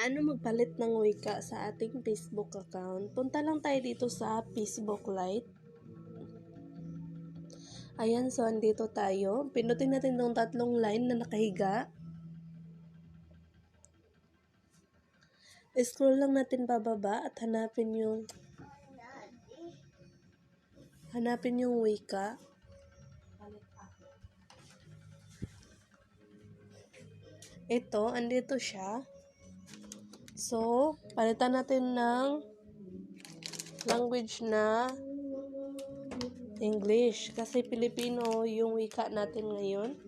paano magpalit ng wika sa ating Facebook account, punta lang tayo dito sa Facebook Lite. Ayan, so andito tayo. Pinutin natin tong tatlong line na nakahiga. Scroll lang natin pababa at hanapin yung hanapin yung wika. Ito, andito siya. So, palitan natin ng language na English. Kasi Pilipino yung wika natin ngayon.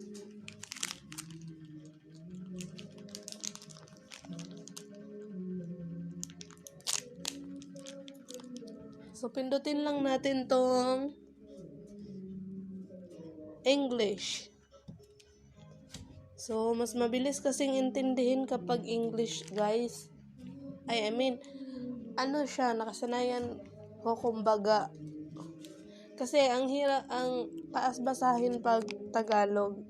So, pindutin lang natin tong English. So, mas mabilis kasing intindihin kapag English, guys. Ay, I mean, ano siya, nakasanayan ko kumbaga. Kasi ang hira, ang taas basahin pag Tagalog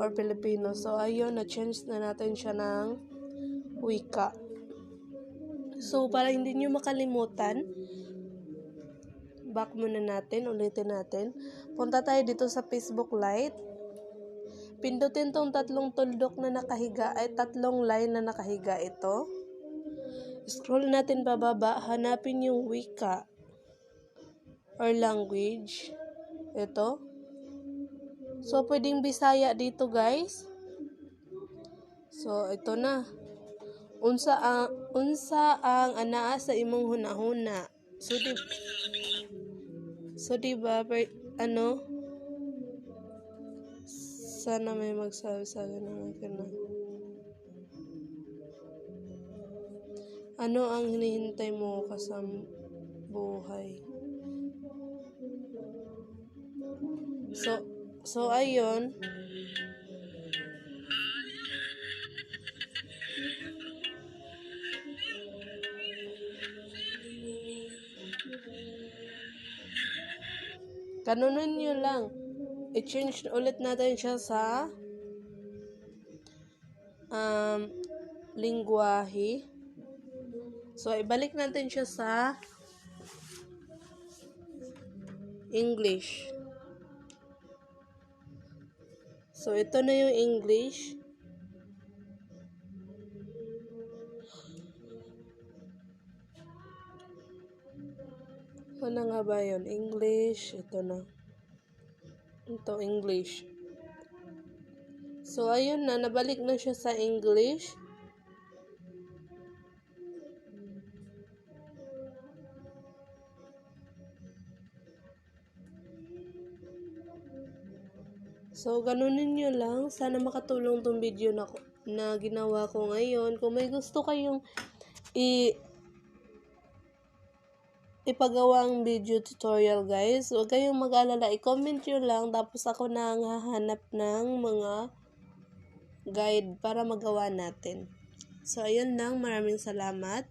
or Filipino. So, ayun, na-change na natin siya ng wika. So, para hindi nyo makalimutan, back muna natin, ulitin natin. Punta tayo dito sa Facebook Lite. Pindutin tong tatlong tuldok na nakahiga ay tatlong line na nakahiga ito. Scroll natin pababa, hanapin yung wika or language. Ito. So, pwedeng Bisaya dito, guys. So, ito na. Unsa ang unsa ang anaa sa imong hunahuna. So, di So, di ba, ano, sana may magsabi sa akin naman ka Ano ang hinihintay mo kasam buhay? So, so ayun. Kanunan nyo lang. I-change ulit natin siya sa um, lingwahe. So, ibalik natin siya sa English. So, ito na yung English. Ano nga ba yun? English. Ito na. Ito, English. So, ayun na. Nabalik na siya sa English. So, ganunin nyo lang. Sana makatulong tong video na, na ginawa ko ngayon. Kung may gusto kayong i ipagawang video tutorial guys. Huwag kayong mag-alala. I-comment nyo lang. Tapos ako na ang hahanap ng mga guide para magawa natin. So, ayun lang. Maraming salamat.